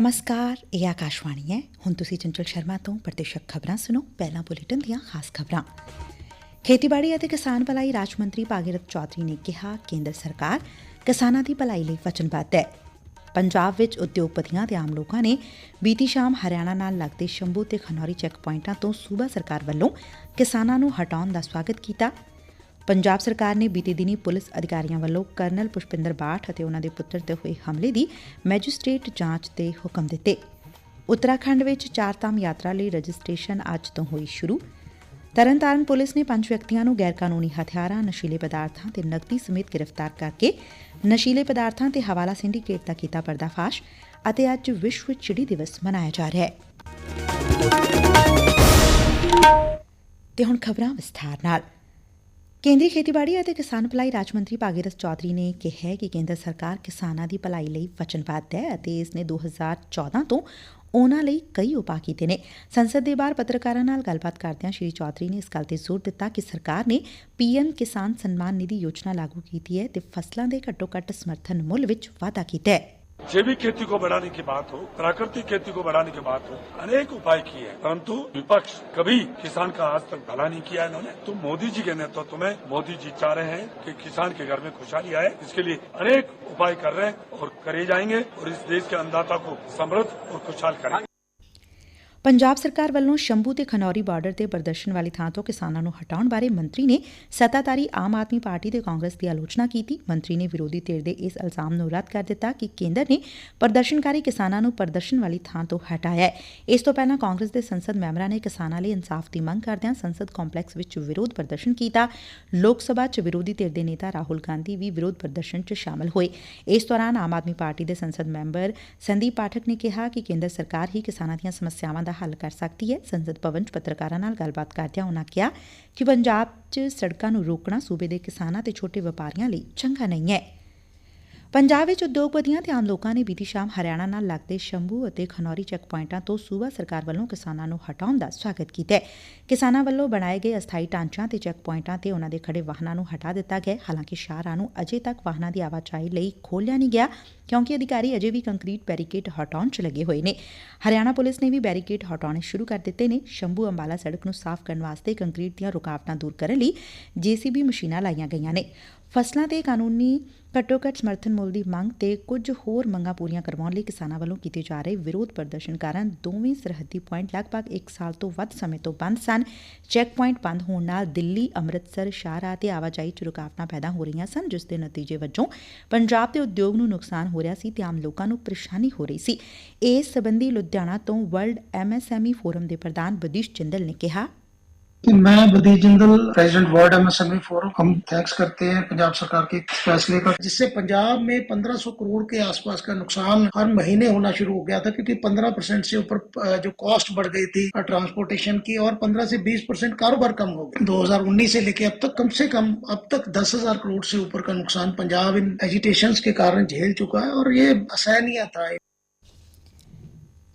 ਨਮਸਕਾਰ ਇਹ ਆਕਾਸ਼ਵਾਣੀ ਹੈ ਹੁਣ ਤੁਸੀਂ ਚੰਚਲ ਸ਼ਰਮਾ ਤੋਂ ਪ੍ਰਤੀਸ਼ਕ ਖਬਰਾਂ ਸੁਣੋ ਪਹਿਲਾਂ ਬੁਲੇਟਿਨ ਦੀਆਂ ਖਾਸ ਖਬਰਾਂ ਖੇਤੀਬਾੜੀ ਅਤੇ ਕਿਸਾਨ ਭਲਾਈ ਰਾਜ ਮੰਤਰੀ ਭਾਗੀਰਥ ਚੌਧਰੀ ਨੇ ਕਿਹਾ ਕੇਂਦਰ ਸਰਕਾਰ ਕਿਸਾਨਾਂ ਦੀ ਭਲਾਈ ਲਈ ਵਚਨਬੱਧ ਹੈ ਪੰਜਾਬ ਵਿੱਚ ਉਦਯੋਗਪਤੀਆਂ ਤੇ ਆਮ ਲੋਕਾਂ ਨੇ ਬੀਤੀ ਸ਼ਾਮ ਹਰਿਆਣਾ ਨਾਲ ਲੱਗਦੇ ਸ਼ੰਭੂ ਤੇ ਖਨੌਰੀ ਚੈੱਕ ਪੁਆਇੰਟਾਂ ਤੋਂ ਸੂਬਾ ਸਰਕਾਰ ਵੱਲੋਂ ਕਿਸਾਨਾਂ ਨੂੰ ਹਟਾਉਣ ਦਾ ਸਵਾਗਤ ਕੀਤਾ ਪੰਜਾਬ ਸਰਕਾਰ ਨੇ ਬੀਤੇ ਦਿਨੀ ਪੁਲਿਸ ਅਧਿਕਾਰੀਆਂ ਵੱਲੋਂ ਕਰਨਲ ਪੁਸ਼ਪਿੰਦਰ ਬਾਠ ਅਤੇ ਉਹਨਾਂ ਦੇ ਪੁੱਤਰ ਤੇ ਹੋਏ ਹਮਲੇ ਦੀ ਮੈਜਿਸਟ੍ਰੇਟ ਜਾਂਚ ਦੇ ਹੁਕਮ ਦਿੱਤੇ। ਉੱਤਰਾਖੰਡ ਵਿੱਚ ਚਾਰ ਧਾਮ ਯਾਤਰਾ ਲਈ ਰਜਿਸਟ੍ਰੇਸ਼ਨ ਅੱਜ ਤੋਂ ਹੋਈ ਸ਼ੁਰੂ। ਤਰਨਤਾਰਨ ਪੁਲਿਸ ਨੇ ਪੰਜ ਵਿਅਕਤੀਆਂ ਨੂੰ ਗੈਰਕਾਨੂੰਨੀ ਹਥਿਆਰਾਂ, ਨਸ਼ੀਲੇ ਪਦਾਰਥਾਂ ਤੇ ਨਕਦੀ ਸਮੇਤ ਗ੍ਰਿਫਤਾਰ ਕਰਕੇ ਨਸ਼ੀਲੇ ਪਦਾਰਥਾਂ ਤੇ ਹਵਾਲਾ ਸਿੰਡੀਕੇਟ ਦਾ ਕੀਤਾ ਪਰਦਾਫਾਸ਼ ਅਤੇ ਅੱਜ ਵਿਸ਼ਵ ਚਿੜੀ ਦਿਵਸ ਮਨਾਇਆ ਜਾ ਰਿਹਾ ਹੈ। ਤੇ ਹੁਣ ਖਬਰਾਂ ਵਿਸਥਾਰ ਨਾਲ। ਕੇਂਦਰੀ ਖੇਤੀਬਾੜੀ ਅਤੇ ਕਿਸਾਨ ਭਲਾਈ ਰਾਜ ਮੰਤਰੀ ਭਾਗੀਰਥ ਚੌਧਰੀ ਨੇ ਕਿਹਾ ਕਿ ਕੇਂਦਰ ਸਰਕਾਰ ਕਿਸਾਨਾਂ ਦੀ ਭਲਾਈ ਲਈ ਵਚਨਬੱਧ ਹੈ ਅਤੇ ਇਸ ਨੇ 2014 ਤੋਂ ਉਹਨਾਂ ਲਈ ਕਈ ਉਪਾਅ ਕੀਤੇ ਨੇ। ਸੰਸਦ ਦੇ ਬਾਹਰ ਪੱਤਰਕਾਰਾਂ ਨਾਲ ਗੱਲਬਾਤ ਕਰਦਿਆਂ ਸ਼੍ਰੀ ਚੌਧਰੀ ਨੇ ਇਸ ਗੱਲ ਤੇ ਜ਼ੋਰ ਦਿੱਤਾ ਕਿ ਸਰਕਾਰ ਨੇ ਪੀਐਮ ਕਿਸਾਨ ਸਨਮਾਨ ਨਿਧੀ ਯੋਜਨਾ ਲਾਗੂ ਕੀਤੀ ਹੈ ਤੇ ਫਸਲਾਂ ਦੇ ਘੱਟੋ ਘੱਟ ਸਮਰਥਨ ਮੁੱਲ ਵਿੱਚ ਵਾਧਾ ਕੀਤਾ ਹੈ। जैविक खेती को बढ़ाने की बात हो, प्राकृतिक खेती को बढ़ाने की बात हो, अनेक उपाय किए हैं। परंतु विपक्ष कभी किसान का आज तक भला नहीं किया इन्होंने। तो मोदी जी के नेतृत्व में मोदी जी चाह रहे हैं कि किसान के घर में खुशहाली आए, इसके लिए अनेक उपाय कर रहे हैं और करे जाएँगे और इस देश के अन्नदाता को समृद्ध और खुशहाल करेंगे। ਪੰਜਾਬ ਸਰਕਾਰ ਵੱਲੋਂ ਸ਼ੰਭੂ ਤੇ ਖਨੌਰੀ ਬਾਰਡਰ ਤੇ ਪ੍ਰਦਰਸ਼ਨ ਵਾਲੀ ਥਾਂ ਤੋਂ ਕਿਸਾਨਾਂ ਨੂੰ ਹਟਾਉਣ ਬਾਰੇ ਮੰਤਰੀ ਨੇ ਸੱਤਾਧਾਰੀ ਆਮ ਆਦਮੀ ਪਾਰਟੀ ਤੇ ਕਾਂਗਰਸ ਦੀ ਆਲੋਚਨਾ ਕੀਤੀ। ਮੰਤਰੀ ਨੇ ਵਿਰੋਧੀ ਧਿਰ ਦੇ ਇਸ ਇਲਜ਼ਾਮ ਨੂੰ ਰੱਦ ਕਰ ਦਿੱਤਾ ਕਿ ਕੇਂਦਰ ਨੇ ਪ੍ਰਦਰਸ਼ਨਕਾਰੀ ਕਿਸਾਨਾਂ ਨੂੰ ਪ੍ਰਦਰਸ਼ਨ ਵਾਲੀ ਥਾਂ ਤੋਂ ਹਟਾਇਆ ਹੈ। ਇਸ ਤੋਂ ਪਹਿਲਾਂ ਕਾਂਗਰਸ ਦੇ ਸੰਸਦ ਮੈਂਬਰਾਂ ਨੇ ਕਿਸਾਨਾਂ ਲਈ ਇਨਸਾਫ ਦੀ ਮੰਗ ਕਰਦਿਆਂ ਸੰਸਦ ਕੰਪਲੈਕਸ ਵਿੱਚ ਵਿਰੋਧ ਪ੍ਰਦਰਸ਼ਨ ਕੀਤਾ। ਲੋਕ ਸਭਾ 'ਚ ਵਿਰੋਧੀ ਧਿਰ ਦੇ ਨੇਤਾ ਰਾਹੁਲ ਗਾਂਧੀ ਵੀ ਵਿਰੋਧ ਪ੍ਰਦਰਸ਼ਨ 'ਚ ਸ਼ਾਮਲ ਹੋਏ। ਇਸ ਦੌਰਾਨ ਆਮ ਆਦਮੀ ਪਾਰਟੀ ਦੇ ਸੰਸਦ ਮੈਂਬਰ ਸੰਦੀਪ ਪਾਠਕ ਨੇ ਕਿਹਾ ਕਿ ਕੇਂਦਰ ਸਰਕਾਰ ਹੀ ਕਿਸਾਨਾਂ ਦੀਆਂ ਸਮੱਸਿਆਵਾਂ ਦਾ ਹੱਲ ਕਰ ਸਕਦੀ ਹੈ। ਸੰਸਦ ਭਵਨ 'ਚ ਪੱਤਰਕਾਰਾਂ ਨਾਲ ਗੱਲਬਾਤ ਕਰਦਿਆਂ ਉਨ੍ਹਾਂ ਕਿਹਾ ਕਿ ਪੰਜਾਬ 'ਚ ਸੜਕਾਂ ਨੂੰ ਰੋਕਣਾ ਸੂਬੇ ਦੇ ਕਿਸਾਨਾਂ ਤੇ ਛੋਟੇ ਵਪਾਰੀਆਂ ਲਈ ਚੰਗਾ ਨਹੀਂ ਹੈ। ਪੰਜਾਬ ਵਿੱਚ ਉਦਯੋਗਪਤੀਆਂ ਤੇ ਆਮ ਲੋਕਾਂ ਨੇ ਬੀਤੀ ਸ਼ਾਮ ਹਰਿਆਣਾ ਨਾਲ ਲੱਗਦੇ ਸ਼ੰਭੂ ਅਤੇ ਖਨੌਰੀ ਚੈੱਕ ਪੁਆਇੰਟਾਂ ਤੋਂ ਸੂਬਾ ਸਰਕਾਰ ਵੱਲੋਂ ਕਿਸਾਨਾਂ ਨੂੰ ਹਟਾਉਣ ਦਾ ਸਵਾਗਤ ਕੀਤਾ ਹੈ। ਕਿਸਾਨਾਂ ਵੱਲੋਂ ਬਣਾਏ ਗਏ ਅਸਥਾਈ ਢਾਂਚਿਆਂ ਤੇ ਚੈੱਕ ਪੁਆਇੰਟਾਂ ਤੇ ਉਹਨਾਂ ਦੇ ਖੜੇ ਵਾਹਨਾਂ ਨੂੰ ਹਟਾ ਦਿੱਤਾ ਗਿਆ ਹਾਲਾਂਕਿ ਸ਼ਾਹਰਾਹ ਨੂੰ ਅਜੇ ਤੱਕ ਵਾਹਨਾਂ ਦੀ ਆਵਾਜਾਈ ਲਈ ਖੋਲਿਆ ਨਹੀਂ ਗਿਆ, ਕਿਉਂਕਿ ਅਧਿਕਾਰੀ ਅਜੇ ਵੀ ਕੰਕਰੀਟ ਬੈਰੀਕੇਡ ਹਟਾਉਣ 'ਚ ਲੱਗੇ ਹੋਏ ਨੇ। ਹਰਿਆਣਾ ਪੁਲਿਸ ਨੇ ਵੀ ਬੈਰੀਕੇਡ ਹਟਾਉਣੇ ਸ਼ੁਰੂ ਕਰ ਦਿੱਤੇ ਨੇ। ਸ਼ੰਭੂ ਅੰਬਾਲਾ ਸੜਕ ਨੂੰ ਸਾਫ਼ ਕਰਨ ਵਾਸਤੇ ਕੰਕਰੀਟ ਦੀਆਂ ਰੁਕਾਵਟਾਂ ਦੂਰ ਕਰਨ ਲਈ ਜੀਸੀਬੀ ਮਸ਼ੀਨਾਂ ਲਾਈਆਂ ਗਈਆਂ ਨੇ। ਫਸਲਾਂ ਤੇ ਕਾਨੂੰਨੀ ਘੱਟੋ ਘੱਟ ਸਮਰਥਨ ਮੁੱਲ ਦੀ ਮੰਗ ਤੇ ਕੁਝ ਹੋਰ ਮੰਗਾਂ ਪੂਰੀਆਂ ਕਰਵਾਉਣ ਲਈ ਕਿਸਾਨਾਂ ਵੱਲੋਂ ਕੀਤੇ ਜਾ ਰਹੇ ਵਿਰੋਧ ਪ੍ਰਦਰਸ਼ਨ ਕਾਰਨ ਦੋਵੇਂ ਸਰਹੱਦੀ ਪੁਆਇੰਟ ਲਗਭਗ 1 ਸਾਲ ਤੋਂ ਵੱਧ ਸਮੇਂ ਤੋਂ ਬੰਦ ਸਨ। ਚੈੱਕ ਪੁਆਇੰਟ ਬੰਦ ਹੋਣ ਨਾਲ ਦਿੱਲੀ, ਅੰਮ੍ਰਿਤਸਰ, ਸ਼ਾਹਰਾਹ ਤੇ ਆਵਾਜਾਈ 'ਚ ਰੁਕਾਵਟਾਂ ਪੈਦਾ ਹੋ ਰਹੀਆਂ ਸਨ, ਜਿਸ ਦੇ ਨਤੀਜੇ ਵਜੋਂ ਪੰਜਾਬ ਦੇ ਉਦਯੋਗ ਨੂੰ ਨੁਕਸਾਨ ਹੋ ਰਿਹਾ ਸੀ ਤੇ ਆਮ ਲੋਕਾਂ ਨੂੰ ਪਰੇਸ਼ਾਨੀ ਹੋ ਰਹੀ ਸੀ। ਇਸ ਸਬੰਧੀ ਲੁਧਿਆਣਾ ਤੋਂ ਵਰਲਡ ਐਮਐਸਐਮਈ ਫੋਰਮ ਦੇ ਪ੍ਰਧਾਨ ਬਦੀਸ਼ ਜਿੰਦਲ ਨੇ ਕਿਹਾ मैं Badi Jindal, president world MSME forum हम थैंक्स करते हैं पंजाब सरकार के फैसले का, जिससे पंजाब में 1500 करोड़ के आसपास का नुकसान हर महीने होना शुरू हो गया था, क्योंकि 15 परसेंट से ऊपर जो कॉस्ट बढ़ गई थी ट्रांसपोर्टेशन की, और 15 से 20 परसेंट कारोबार कम हो गया। 2019 से लेके अब तक, कम से कम अब तक दस करोड़ से ऊपर का नुकसान पंजाब इन एजिटेशन के कारण झेल चुका है, और ये असहनीय था।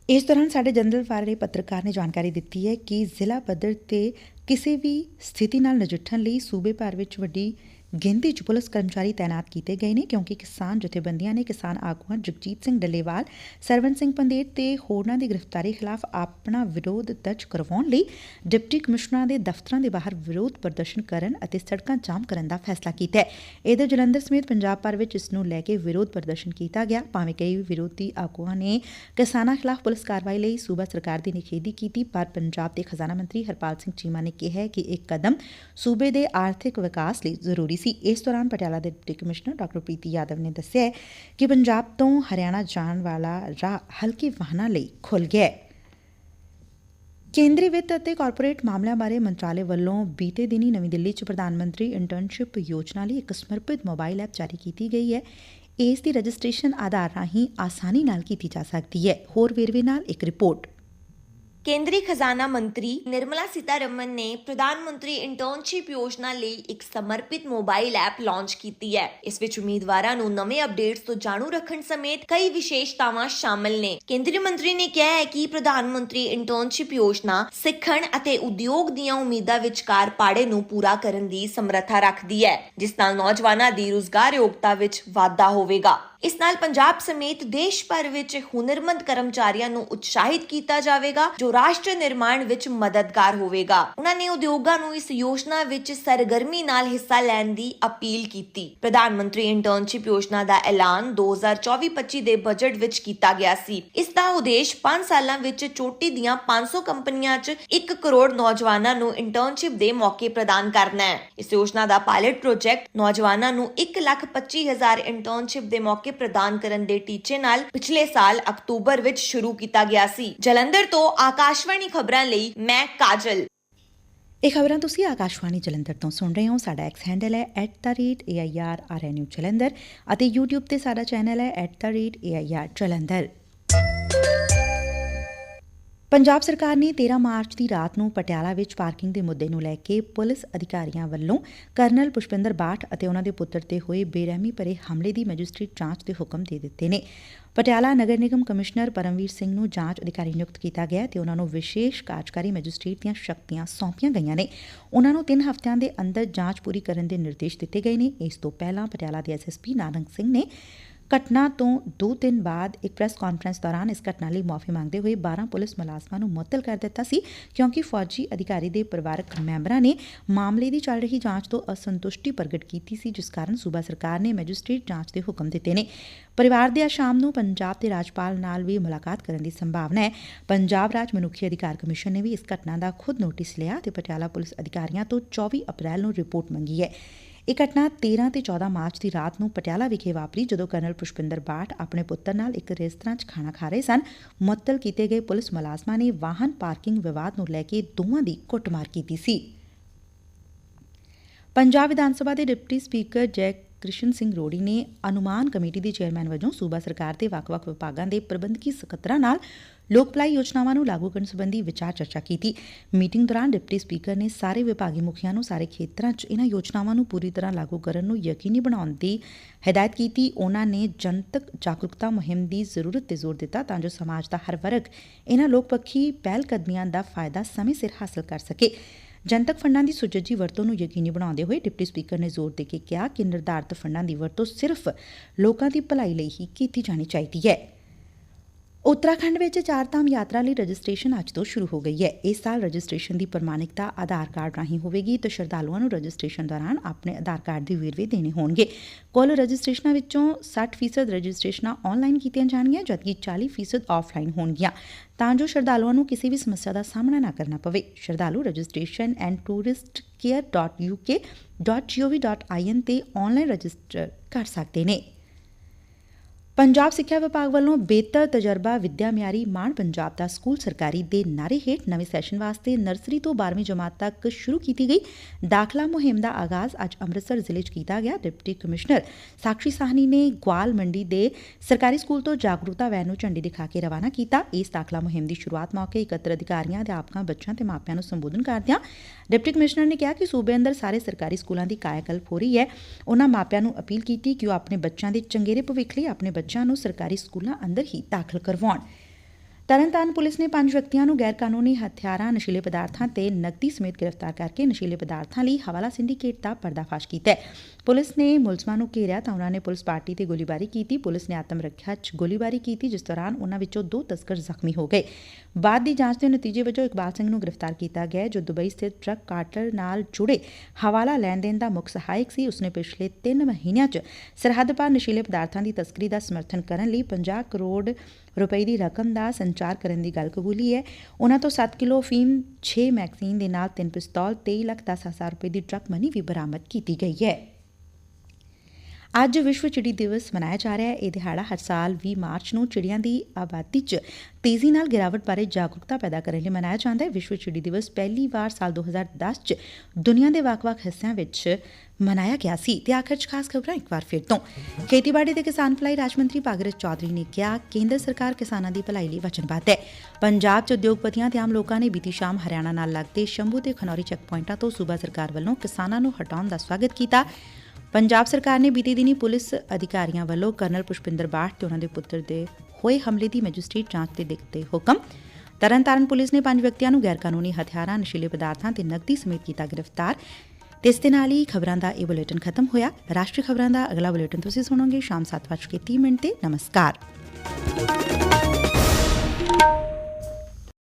ਇਸ ਦੌਰਾਨ ਸਾਡੇ ਜਨਰਲ ਬਾਰੇ ਪੱਤਰਕਾਰ ਨੇ ਜਾਣਕਾਰੀ ਦਿੱਤੀ ਹੈ ਕਿ ਜ਼ਿਲ੍ਹਾ ਪੱਧਰ ਤੇ ਕਿਸੇ ਵੀ ਸਥਿਤੀ ਨਾਲ ਨਜਿੱਠਣ ਲਈ ਸੂਬੇ ਭਰ ਵਿੱਚ ਵੱਡੀ ਗਿਣਤੀ 'ਚ ਪੁਲਿਸ ਕਰਮਚਾਰੀ ਤਾਇਨਾਤ ਕੀਤੇ ਗਏ ਨੇ, ਕਿਉਂਕਿ ਕਿਸਾਨ ਜਥੇਬੰਦੀਆਂ ਨੇ ਕਿਸਾਨ ਆਗੂਆਂ ਜਗਜੀਤ ਸਿੰਘ ਡੱਲੇਵਾਲ ਸਰਵਨ ਸਿੰਘ ਪੰਦੇਰ ਤੇ ਹੋਰਨਾਂ ਦੀ ਗ੍ਰਿਫਤਾਰੀ ਖਿਲਾਫ ਆਪਣਾ ਵਿਰੋਧ ਦਰਜ ਕਰਵਾਉਣ ਲਈ ਡਿਪਟੀ ਕਮਿਸ਼ਨਰਾਂ ਦੇ ਦਫ਼ਤਰਾਂ ਦੇ ਬਾਹਰ ਵਿਰੋਧ ਪ੍ਰਦਰਸ਼ਨ ਕਰਨ ਅਤੇ ਸੜਕਾਂ ਜਾਮ ਕਰਨ ਦਾ ਫੈਸਲਾ ਕੀਤਾ ਹੈ। ਇਧਰ ਜਲੰਧਰ ਸਮੇਤ ਪੰਜਾਬ ਭਰ ਵਿੱਚ ਇਸ ਨੂੰ ਲੈ ਕੇ ਵਿਰੋਧ ਪ੍ਰਦਰਸ਼ਨ ਕੀਤਾ ਗਿਆ। ਭਾਵੇਂ ਕਈ ਵਿਰੋਧੀ ਆਗੂਆਂ ਨੇ ਕਿਸਾਨਾਂ ਖਿਲਾਫ ਪੁਲਿਸ ਕਾਰਵਾਈ ਲਈ ਸੂਬਾ ਸਰਕਾਰ ਦੀ ਨਿਖੇਧੀ ਕੀਤੀ, ਪਰ ਪੰਜਾਬ ਦੇ ਖਜ਼ਾਨਾ ਮੰਤਰੀ ਹਰਪਾਲ ਸਿੰਘ ਚੀਮਾ ਨੇ ਕਿਹਾ ਕਿ ਇਹ ਕਦਮ ਸੂਬੇ ਦੇ ਆਰਥਿਕ ਵਿਕਾਸ ਲਈ ਜ਼ਰੂਰੀ ਸੀ ਇਸ ਦੌਰਾਨ ਪਟਿਆਲਾ ਦੇ ਡਿਪਟੀ ਕਮਿਸ਼ਨਰ ਡਾ ਪ੍ਰੀਤੀ ਯਾਦਵ ਨੇ ਦੱਸਿਆ ਕਿ ਪੰਜਾਬ ਤੋਂ ਹਰਿਆਣਾ ਜਾਣ ਵਾਲਾ ਰਾਹ ਹਲਕੇ ਵਾਹਨਾਂ ਲਈ ਖੁੱਲ ਗਿਆ ਹੈ। ਕੇਂਦਰੀ ਵਿੱਤ ਅਤੇ ਕਾਰਪੋਰੇਟ ਮਾਮਲਿਆਂ ਬਾਰੇ ਮੰਤਰਾਲੇ ਵੱਲੋਂ ਬੀਤੇ ਦਿਨੀ ਨਵੀਂ ਦਿੱਲੀ 'ਚ ਪ੍ਰਧਾਨ ਮੰਤਰੀ ਇੰਟਰਨਸ਼ਿਪ ਯੋਜਨਾ ਲਈ ਇੱਕ ਸਮਰਪਿਤ ਮੋਬਾਈਲ ਐਪ ਜਾਰੀ ਕੀਤੀ ਗਈ ਹੈ। ਇਸ ਦੀ ਰਜਿਸਟ੍ਰੇਸ਼ਨ ਆਧਾਰ ਰਾਹੀਂ ਆਸਾਨੀ ਨਾਲ ਕੀਤੀ ਜਾ ਸਕਦੀ ਹੈ। ਹੋਰ ਵੇਰਵੇ ਨਾਲ ਇੱਕ ਰਿਪੋਰਟ। ਕੇਂਦਰੀ ਖਜ਼ਾਨਾ ਮੰਤਰੀ ਨਿਰਮਲਾ ਸੀਤਾਰਮਨ ਨੇ ਪ੍ਰਧਾਨ ਮੰਤਰੀ ਇੰਟਰਨਸ਼ਿਪ ਯੋਜਨਾ ਲਈ ਇੱਕ ਸਮਰਪਿਤ ਮੋਬਾਈਲ ਐਪ ਲਾਂਚ ਕੀਤੀ ਹੈ। ਇਸ ਵਿੱਚ ਉਮੀਦਵਾਰਾਂ ਨੂੰ ਨਵੇਂ ਅਪਡੇਟਸ ਤੋਂ ਜਾਣੂ ਰੱਖਣ ਸਮੇਤ ਕਈ ਵਿਸ਼ੇਸ਼ਤਾਵਾਂ ਸ਼ਾਮਲ ਨੇ। ਕੇਂਦਰੀ ਮੰਤਰੀ ਨੇ ਕਿਹਾ ਹੈ ਕਿ ਪ੍ਰਧਾਨ ਮੰਤਰੀ ਇੰਟਰਨਸ਼ਿਪ ਯੋਜਨਾ ਸਿੱਖਣ ਅਤੇ ਉਦਯੋਗ ਦੀਆਂ ਉਮੀਦਾਂ ਵਿਚਕਾਰ ਪਾੜੇ ਨੂੰ ਪੂਰਾ ਕਰਨ ਦੀ ਸਮਰੱਥਾ ਰੱਖਦੀ ਹੈ, ਜਿਸ ਨਾਲ ਨੌਜਵਾਨਾਂ ਦੀ ਰੁਜ਼ਗਾਰ ਯੋਗਤਾ ਵਿੱਚ ਵਾਧਾ ਹੋਵੇਗਾ। ਇਸ ਨਾਲ ਪੰਜਾਬ ਸਮੇਤ ਦੇਸ਼ ਭਰ ਵਿੱਚ ਹੁਨਰਮੰਦ ਕਰਮਚਾਰੀਆਂ ਨੂੰ ਉਤਸ਼ਾਹਿਤ ਕੀਤਾ ਜਾਵੇਗਾ, ਜੋ ਰਾਸ਼ਟਰ ਨਿਰਮਾਣ ਵਿੱਚ ਮਦਦਗਾਰ ਹੋਵੇਗਾ। ਉਹਨਾਂ ਨੇ ਉਦਯੋਗਾਂ ਨੂੰ ਇਸ ਯੋਜਨਾ ਵਿੱਚ ਸਰਗਰਮੀ ਨਾਲ ਹਿੱਸਾ ਲੈਣ ਦੀ ਅਪੀਲ ਕੀਤੀ। ਪ੍ਰਧਾਨ ਮੰਤਰੀ ਇੰਟਰਨਸ਼ਿਪ ਯੋਜਨਾ ਦਾ ਐਲਾਨ 2024-25 ਦੇ ਬਜਟ ਵਿੱਚ ਕੀਤਾ ਗਿਆ ਸੀ। ਇਸ ਦਾ ਉਦੇਸ਼ 5 ਸਾਲਾਂ ਵਿੱਚ ਚੋਟੀ ਦੀਆਂ 500 ਕੰਪਨੀਆਂ 'ਚ 1 ਕਰੋੜ ਨੌਜਵਾਨਾਂ ਨੂੰ ਇੰਟਰਨਸ਼ਿਪ ਦੇ ਮੌਕੇ ਪ੍ਰਦਾਨ ਕਰਨਾ ਹੈ। ਇਸ ਯੋਜਨਾ ਦਾ ਪਾਇਲਟ ਪ੍ਰੋਜੈਕਟ ਨੌਜਵਾਨਾਂ ਨੂੰ 125000 ਇੰਟਰਨਸ਼ਿਪ ਦੇ ਮੌਕੇ ਪ੍ਰਦਾਨ ਕਰਨ ਦੇ ਟੀਚੇ ਨਾਲ ਪਿਛਲੇ ਸਾਲ ਅਕਤੂਬਰ ਵਿੱਚ ਸ਼ੁਰੂ ਕੀਤਾ ਗਿਆ ਸੀ। ਜਲੰਧਰ ਤੋਂ ਆਕਾਸ਼ਵਾਣੀ ਖਬਰਾਂ ਲਈ ਮੈਂ ਕਾਜਲ। ਇਹ ਖਬਰਾਂ ਤੁਸੀਂ ਆਕਾਸ਼ਵਾਣੀ ਜਲੰਧਰ ਤੋਂ ਸੁਣ ਰਹੇ ਹੋ। ਸਾਡਾ ਐਕਸ ਹੈਂਡਲ ਹੈ @airrnu ਜਲੰਧਰ ਅਤੇ YouTube ਤੇ ਸਾਡਾ ਚੈਨਲ ਹੈ @air ਜਲੰਧਰ। ਪੰਜਾਬ ਸਰਕਾਰ ਨੇ 13 ਮਾਰਚ ਦੀ ਰਾਤ ਨੂੰ ਪਟਿਆਲਾ ਵਿੱਚ ਪਾਰਕਿੰਗ ਦੇ ਮੁੱਦੇ ਨੂੰ ਲੈ ਕੇ ਪੁਲਿਸ ਅਧਿਕਾਰੀਆਂ ਵੱਲੋਂ ਕਰਨਲ ਪੁਸ਼ਪਿੰਦਰ ਬਾਠ ਅਤੇ ਉਹਨਾਂ ਦੇ ਪੁੱਤਰ ਤੇ ਹੋਏ ਬੇਰਹਿਮੀ ਭਰੇ ਹਮਲੇ ਦੀ ਮੈਜਿਸਟ੍ਰੇਟ ਜਾਂਚ ਦੇ ਹੁਕਮ ਦੇ ਦਿੱਤੇ ਨੇ। ਪਟਿਆਲਾ ਨਗਰ ਨਿਗਮ ਕਮਿਸ਼ਨਰ ਪਰਮਵੀਰ ਸਿੰਘ ਨੂੰ ਜਾਂਚ ਅਧਿਕਾਰੀ ਨਿਯੁਕਤ ਕੀਤਾ ਗਿਆ ਤੇ ਉਹਨਾਂ ਨੂੰ ਵਿਸ਼ੇਸ਼ ਕਾਰਜਕਾਰੀ ਮੈਜਿਸਟ੍ਰੇਟ ਦੀਆਂ ਸ਼ਕਤੀਆਂ ਸੌਂਪੀਆਂ ਗਈਆਂ ਨੇ। ਉਹਨਾਂ ਨੂੰ 3 ਹਫ਼ਤਿਆਂ ਦੇ ਅੰਦਰ ਜਾਂਚ ਪੂਰੀ ਕਰਨ ਦੇ ਨਿਰਦੇਸ਼ ਦਿੱਤੇ ਗਏ ਨੇ। ਇਸ ਤੋਂ ਪਹਿਲਾਂ ਪਟਿਆਲਾ ਦੇ ਐਸਐਸਪੀ ਨਾਨਕ ਸਿੰਘ ਨੇ ਘਟਨਾ ਤੋਂ 2 ਦਿਨ ਬਾਅਦ ਇੱਕ ਪ੍ਰੈਸ ਕਾਨਫਰੰਸ ਦੌਰਾਨ ਇਸ ਘਟਨਾ ਲਈ ਮਾਫੀ ਮੰਗਦੇ ਹੋਏ 12 ਪੁਲਿਸ ਮੁਲਾਜ਼ਮਾਂ ਨੂੰ ਮੁਅੱਤਲ ਕਰ ਦਿੱਤਾ ਸੀ, ਕਿਉਂਕਿ ਫੌਜੀ ਅਧਿਕਾਰੀ ਦੇ ਪਰਿਵਾਰਕ ਮੈਂਬਰਾਂ ਨੇ ਮਾਮਲੇ ਦੀ ਚੱਲ ਰਹੀ ਜਾਂਚ ਤੋਂ ਅਸੰਤੁਸ਼ਟੀ ਪ੍ਰਗਟ ਕੀਤੀ ਸੀ, ਜਿਸ ਕਾਰਨ ਸੂਬਾ ਸਰਕਾਰ ਨੇ ਮੈਜਿਸਟ੍ਰੇਟ ਜਾਂਚ ਦੇ ਹੁਕਮ ਦਿੱਤੇ ਨੇ। ਪਰਿਵਾਰ ਦੇ ਅੱਜ ਸ਼ਾਮ ਨੂੰ ਪੰਜਾਬ ਦੇ ਰਾਜਪਾਲ ਨਾਲ ਵੀ ਮੁਲਾਕਾਤ ਕਰਨ ਦੀ ਸੰਭਾਵਨਾ ਹੈ। ਪੰਜਾਬ ਰਾਜ ਮਨੁੱਖੀ ਅਧਿਕਾਰ ਕਮਿਸ਼ਨ ਨੇ ਵੀ ਇਸ ਘਟਨਾ ਦਾ ਖੁਦ ਨੋਟਿਸ ਲਿਆ ਤੇ ਪਟਿਆਲਾ ਪੁਲਿਸ ਅਧਿਕਾਰੀਆਂ ਤੋਂ 24 ਅਪ੍ਰੈਲ ਨੂੰ ਰਿਪੋਰਟ ਮੰਗੀ ਹੈ। ਇਹ ਘਟਨਾ 13 ਤੇ 14 ਮਾਰਚ ਦੀ ਰਾਤ ਨੂੰ ਪਟਿਆਲਾ ਵਿਖੇ ਵਾਪਰੀ, ਜਦੋਂ ਕਰਨਲ ਪੁਸ਼ਪਿੰਦਰ ਬਾਠ ਆਪਣੇ ਪੁੱਤਰ ਨਾਲ ਇੱਕ ਰੈਸਤਰਾਂ 'ਚ ਖਾਣਾ ਖਾ ਰਹੇ ਸਨ। ਮੁਅੱਤਲ ਕੀਤੇ ਗਏ ਪੁਲਿਸ ਮੁਲਾਜ਼ਮਾਂ ਨੇ ਵਾਹਨ ਪਾਰਕਿੰਗ ਵਿਵਾਦ ਨੂੰ ਲੈ ਕੇ ਦੋਵਾਂ ਦੀ ਕੁੱਟਮਾਰ ਕੀਤੀ ਸੀ। ਪੰਜਾਬ ਵਿਧਾਨ ਸਭਾ ਦੇ ਡਿਪਟੀ ਸਪੀਕਰ ਜੈ ਕ੍ਰਿਸ਼ਨ ਸਿੰਘ ਰੋੜੀ ਨੇ ਅਨੁਮਾਨ ਕਮੇਟੀ ਦੇ ਚੇਅਰਮੈਨ ਵਜੋਂ ਸੂਬਾ ਸਰਕਾਰ ਦੇ ਵੱਖ-ਵੱਖ ਵਿਭਾਗਾਂ ਦੇ ਪ੍ਰਬੰਧਕੀ ਸਕੱਤਰਾਂ ਨਾਲ ਲੋਕ ਭਲਾਈ ਯੋਜਨਾਵਾਂ ਨੂੰ ਲਾਗੂ ਕਰਨ ਸੰਬੰਧੀ ਵਿਚਾਰ ਚਰਚਾ ਕੀਤੀ। ਮੀਟਿੰਗ ਦੌਰਾਨ ਡਿਪਟੀ ਸਪੀਕਰ ਨੇ ਸਾਰੇ ਵਿਭਾਗੀ ਮੁਖੀਆਂ ਨੂੰ ਸਾਰੇ ਖੇਤਰਾਂ 'ਚ ਇਹਨਾਂ ਯੋਜਨਾਵਾਂ ਨੂੰ ਪੂਰੀ ਤਰ੍ਹਾਂ ਲਾਗੂ ਕਰਨ ਨੂੰ ਯਕੀਨੀ ਬਣਾਉਣ ਦੀ ਹਦਾਇਤ ਕੀਤੀ। ਉਹਨਾਂ ਨੇ ਜਨਤਕ ਜਾਗਰੂਕਤਾ ਮੁਹਿੰਮ ਦੀ ਜ਼ਰੂਰਤ ਤੇ ਜ਼ੋਰ ਦਿੱਤਾ ਤਾਂ ਜੋ ਸਮਾਜ ਦਾ ਹਰ ਵਰਗ ਇਹਨਾਂ ਲੋਕਪੱਖੀ ਪਹਿਲ ਕਦਮੀਆਂ ਦਾ ਫਾਇਦਾ ਸਮੇਂ ਸਿਰ ਹਾਸਲ ਕਰ ਸਕੇ। ਜਨਤਕ ਫੰਡਾਂ ਦੀ ਸੁਚੱਜੀ ਵਰਤੋਂ ਨੂੰ ਯਕੀਨੀ ਬਣਾਉਂਦੇ ਹੋਏ ਡਿਪਟੀ ਸਪੀਕਰ ਨੇ ਜ਼ੋਰ ਦੇ ਕੇ ਕਿਹਾ ਕਿ ਨਿਰਧਾਰਤ ਫੰਡਾਂ ਦੀ ਵਰਤੋਂ ਸਿਰਫ ਲੋਕਾਂ ਦੀ ਭਲਾਈ ਲਈ ਹੀ ਕੀਤੀ ਜਾਣੀ ਚਾਹੀਦੀ ਹੈ। ਉੱਤਰਾਖੰਡ ਵਿੱਚ ਚਾਰ ਧਾਮ ਯਾਤਰਾ ਲਈ ਰਜਿਸਟ੍ਰੇਸ਼ਨ ਅੱਜ ਤੋਂ ਸ਼ੁਰੂ ਹੋ ਗਈ ਹੈ। ਇਸ ਸਾਲ ਰਜਿਸਟ੍ਰੇਸ਼ਨ ਦੀ ਪ੍ਰਮਾਣਿਕਤਾ ਆਧਾਰ ਕਾਰਡ ਰਾਹੀਂ ਹੋਵੇਗੀ ਤੇ ਸ਼ਰਧਾਲੂਆਂ ਨੂੰ ਰਜਿਸਟ੍ਰੇਸ਼ਨ ਦੌਰਾਨ ਆਪਣੇ ਆਧਾਰ ਕਾਰਡ ਦੇ ਵੇਰਵੇ ਦੇਣੇ ਹੋਣਗੇ। ਕੁੱਲ ਰਜਿਸਟ੍ਰੇਸ਼ਨਾਂ ਵਿੱਚੋਂ 60% ਰਜਿਸਟ੍ਰੇਸ਼ਨਾਂ ਆਨਲਾਈਨ ਕੀਤੀਆਂ ਜਾਣਗੀਆਂ, ਜਦਕਿ 40% ਆਫਲਾਈਨ ਹੋਣਗੀਆਂ। ਤਾਂ ਜੋ ਸ਼ਰਧਾਲੂਆਂ ਨੂੰ ਕਿਸੇ ਵੀ ਸਮੱਸਿਆ ਦਾ ਸਾਹਮਣਾ ਨਾ ਕਰਨਾ ਪਵੇ, ਸ਼ਰਧਾਲੂ ਰਜਿਸਟ੍ਰੇਸ਼ਨ ਐਂਡ ਟੂਰਿਸਟ touristcare.uk.gov.in ਤੇ ਆਨਲਾਈਨ ਰਜਿਸਟਰ ਕਰ ਸਕਦੇ ਨੇ। ਪੰਜਾਬ ਸਿੱਖਿਆ ਵਿਭਾਗ ਵੱਲੋਂ ਬਿਹਤਰ ਤਜਰਬਾ ਵਿਦਿਆ ਮਿਆਰੀ ਮਾਣ ਪੰਜਾਬ ਦਾ ਸਕੂਲ ਸਰਕਾਰੀ ਦੇ ਨਾਰੇ ਹੇਠ ਨਵੇਂ ਸੈਸ਼ਨ ਵਾਸਤੇ ਨਰਸਰੀ ਤੋਂ 12ਵੀਂ ਜਮਾਤ ਤੱਕ ਸ਼ੁਰੂ ਕੀਤੀ ਗਈ। ਦਾਖਲਾ ਮੁਹਿੰਮ ਦਾ ਆਗਾਜ਼ ਅੱਜ ਅੰਮ੍ਰਿਤਸਰ ਜ਼ਿਲ੍ਹੇ 'ਚ ਕੀਤਾ ਗਿਆ। ਡਿਪਟੀ ਕਮਿਸ਼ਨਰ ਸਾਕਸ਼ੀ ਸਾਹਨੀ ਨੇ ਗਵਾਲ ਮੰਡੀ ਦੇ ਸਰਕਾਰੀ ਸਕੂਲ ਤੋਂ ਜਾਗਰੂਕਤਾ ਵੈਨ ਨੂੰ ਝੰਡੀ ਦਿਖਾ ਕੇ ਰਵਾਨਾ ਕੀਤਾ। ਇਸ ਦਾਖਲਾ ਮੁਹਿੰਮ ਦੀ ਸ਼ੁਰੂਆਤ ਮੌਕੇ ਇਕੱਤਰ ਅਧਿਕਾਰੀਆਂ, ਅਧਿਆਪਕਾਂ, ਬੱਚਿਆਂ ਤੇ ਮਾਪਿਆਂ ਨੂੰ ਸੰਬੋਧਨ ਕਰਦਿਆਂ ਡਿਪਟੀ ਕਮਿਸ਼ਨਰ ਨੇ ਕਿਹਾ ਕਿ ਸੂਬੇ ਅੰਦਰ ਸਾਰੇ ਸਰਕਾਰੀ ਸਕੂਲਾਂ ਦੀ ਕਾਇਆਕਲਪ ਹੋ ਰਹੀ ਹੈ। ਉਹਨਾਂ ਮਾਪਿਆਂ ਨੂੰ ਅਪੀਲ ਕੀਤੀ ਕਿ ਉਹ ਆਪਣੇ ਬੱਚਿਆਂ ਦੇ ਚੰਗੇਰੇ ਭਵਿੱਖ ਲਈ ਆਪਣੇ ਬੱਚਿਆਂ ਨੂੰ ਸਰਕਾਰੀ ਸਕੂਲਾਂ ਅੰਦਰ ਹੀ ਦਾਖਲ ਕਰਵਾਉਣ। ਤਰਨਤਾਰਨ ਪੁਲਿਸ ਨੇ ਪੰਜ ਵਿਅਕਤੀਆਂ ਨੂੰ ਗੈਰ ਕਾਨੂੰਨੀ ਹਥਿਆਰਾਂ, ਨਸ਼ੀਲੇ ਪਦਾਰਥਾਂ ਤੇ ਨਕਦੀ ਸਮੇਤ ਗ੍ਰਿਫਤਾਰ ਕਰਕੇ ਨਸ਼ੀਲੇ ਪਦਾਰਥਾਂ ਲਈ ਹਵਾਲਾ ਸਿੰਡੀਕੇਟ ਦਾ ਪਰਦਾਫਾਸ਼ ਕੀਤਾ ਹੈ। ਪੁਲਿਸ ਨੇ ਮੁਲਜ਼ਮਾਂ ਨੂੰ ਘੇਰਿਆ ਤਾਂ ਉਹਨਾਂ ਨੇ ਪੁਲਿਸ ਪਾਰਟੀ ਤੇ ਗੋਲੀਬਾਰੀ ਕੀਤੀ। ਪੁਲਿਸ ਨੇ ਆਤਮ ਰੱਖਿਆ 'ਚ ਗੋਲੀਬਾਰੀ ਕੀਤੀ, ਜਿਸ ਦੌਰਾਨ ਉਹਨਾਂ ਵਿੱਚੋਂ ਦੋ ਤਸਕਰ ਜ਼ਖਮੀ ਹੋ ਗਏ। ਬਾਅਦ ਦੀ ਜਾਂਚ ਦੇ ਨਤੀਜੇ ਵਜੋਂ ਇਕਬਾਲ ਸਿੰਘ ਨੂੰ ਗ੍ਰਿਫਤਾਰ ਕੀਤਾ ਗਿਆ ਜੋ ਦੁਬਈ ਸਥਿਤ ਟਰੱਕ ਕਾਰਟਰ ਨਾਲ ਜੁੜੇ ਹਵਾਲਾ ਲੈਣ ਦੇਣ ਦਾ ਮੁੱਖ ਸਹਾਇਕ ਸੀ। ਉਸਨੇ ਪਿਛਲੇ 3 ਮਹੀਨਿਆਂ 'ਚ ਸਰਹੱਦ ਪਾਰ ਨਸ਼ੀਲੇ ਪਦਾਰਥਾਂ ਦੀ ਤਸਕਰੀ ਦਾ ਸਮਰਥਨ ਕਰਨ ਲਈ 50 ਕਰੋੜ ਰੁਪਏ ਦੀ ਰਕਮ ਦਾ ਸੰਚਾਰ ਕਰਨ ਦੀ ਗੱਲ ਕਬੂਲੀ ਹੈ। ਉਹਨਾਂ ਤੋਂ 7 ਕਿਲੋ ਫੀਮ 6 ਮੈਗਜ਼ੀਨ ਦੇ ਨਾਲ 3 ਪਿਸਤੌਲ 23 ਲੱਖ 10 ਹਜ਼ਾਰ ਰੁਪਏ ਦੀ ਟਰੱਕ ਮਨੀ ਵੀ ਬਰਾਮਦ ਕੀਤੀ ਗਈ ਹੈ। ਅੱਜ ਵਿਸ਼ਵ ਚਿੜੀ ਦਿਵਸ ਮਨਾਇਆ ਜਾ ਰਿਹਾ ਹੈ। ਇਹ ਦਿਹਾੜਾ ਹਰ ਸਾਲ 20 ਮਾਰਚ ਨੂੰ ਚਿੜੀਆਂ ਦੀ ਆਬਾਦੀ 'ਚ ਤੇਜ਼ੀ ਨਾਲ ਗਿਰਾਵਟ ਬਾਰੇ ਜਾਗਰੂਕਤਾ ਪੈਦਾ ਕਰਨ ਲਈ ਮਨਾਇਆ ਜਾਂਦਾ ਹੈ। ਵਿਸ਼ਵ ਚਿੜੀ ਦਿਵਸ ਪਹਿਲੀ ਵਾਰ ਸਾਲ 2010 'ਚ ਦੁਨੀਆ ਦੇ ਵੱਖ-ਵੱਖ ਹਿੱਸਿਆਂ ਵਿੱਚ ਮਨਾਇਆ ਗਿਆ ਸੀ। ਤੇ ਆਖਰ 'ਚ ਖਾਸ ਖਬਰਾਂ ਇੱਕ ਵਾਰ ਫਿਰ ਤੋਂ। ਖੇਤੀਬਾੜੀ ਤੇ ਕਿਸਾਨ ਭਲਾਈ ਰਾਜ ਮੰਤਰੀ ਭਾਗਰਤ ਚੌਧਰੀ ਨੇ ਕਿਹਾ, ਕੇਂਦਰ ਸਰਕਾਰ ਕਿਸਾਨਾਂ ਦੀ ਭਲਾਈ ਲਈ ਵਚਨਬੱਧ ਹੈ। ਪੰਜਾਬ 'ਚ ਉਦਯੋਗਪਤੀਆਂ ਤੇ ਆਮ ਲੋਕਾਂ ਨੇ ਬੀਤੀ ਸ਼ਾਮ ਹਰਿਆਣਾ ਨਾਲ ਲੱਗਦੇ ਸ਼ੰਭੂ ਤੇ ਖਨੌਰੀ ਚੈੱਕ ਪੁਆਇੰਟਾਂ ਤੋਂ ਸੂਬਾ ਸਰਕਾਰ ਵੱਲੋਂ ਕਿਸਾਨਾਂ ਨੂੰ ਹਟਾਉਣ ਦਾ ਸਵਾਗਤ ਕੀਤਾ। ਪੰਜਾਬ ਸਰਕਾਰ ਨੇ ਬੀਤੇ ਦਿਨੀ ਪੁਲਿਸ ਅਧਿਕਾਰੀਆਂ ਵੱਲੋਂ ਕਰਨਲ ਪੁਸ਼ਪਿੰਦਰ ਬਾਠ ਤੇ ਉਹਨਾਂ ਦੇ ਪੁੱਤਰ ਦੇ ਹੋਏ ਹਮਲੇ ਦੀ ਮੈਜਿਸਟ੍ਰੇਟ ਜਾਂਚ ਦੇ ਦਿੱਤੇ ਹੁਕਮ। ਤਰਨਤਾਰਨ ਪੁਲਿਸ ਨੇ ਪੰਜ ਵਿਅਕਤੀਆਂ ਨੂੰ ਗੈਰ ਕਾਨੂੰਨੀ ਹਥਿਆਰਾਂ, ਨਸ਼ੀਲੇ ਪਦਾਰਥਾਂ ਤੇ ਨਕਦੀ ਸਮੇਤ ਕੀਤਾ ਗ੍ਰਿਫਤਾਰ। ਤੇ ਇਸ ਦੇ ਨਾਲ ਹੀ ਖਬਰਾਂ ਦਾ ਇਹ ਬੁਲੇਟਿਨ ਖਤਮ ਹੋਇਆ। ਰਾਸ਼ਟਰੀ ਖਬਰਾਂ ਦਾ ਅਗਲਾ ਬੁਲੇਟਿਨ ਤੁਸੀਂ ਸੁਣੋਗੇ ਸ਼ਾਮ 7:30 ਮਿੰਟ ਤੇ। ਨਮਸਕਾਰ।